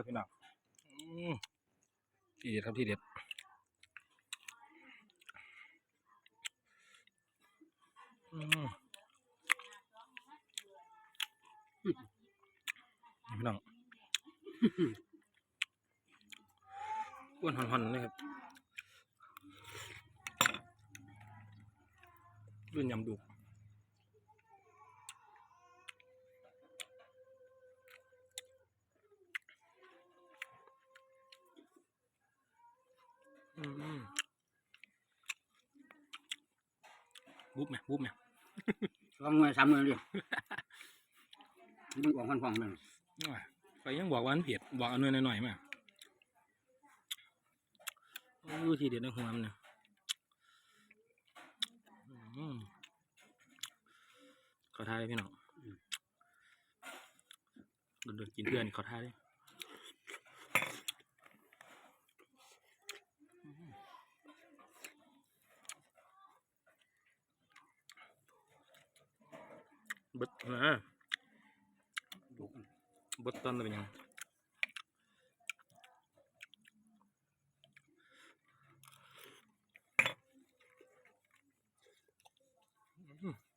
อพี่น้องที่เด็ดครับที่เด็ดอืมนี่พี่น้องอ้วนหอนๆเลยครับรุ่นยำดุก บุ๊บไหมบุ๊บไหมสองหน่วยสามหน่วยดิมันออกฟันฟองเลยไปยังบอกว่ามันเผ็ดบอกเอาหน่อยหน่อยๆมาโอ้ทีเด็ดนะหัวมันนะอืมขอท่าเลยพี่น้องเดินๆกินเพื่อนนี่ขอท่าเลย But ano na. Butan na rin yan. hmm.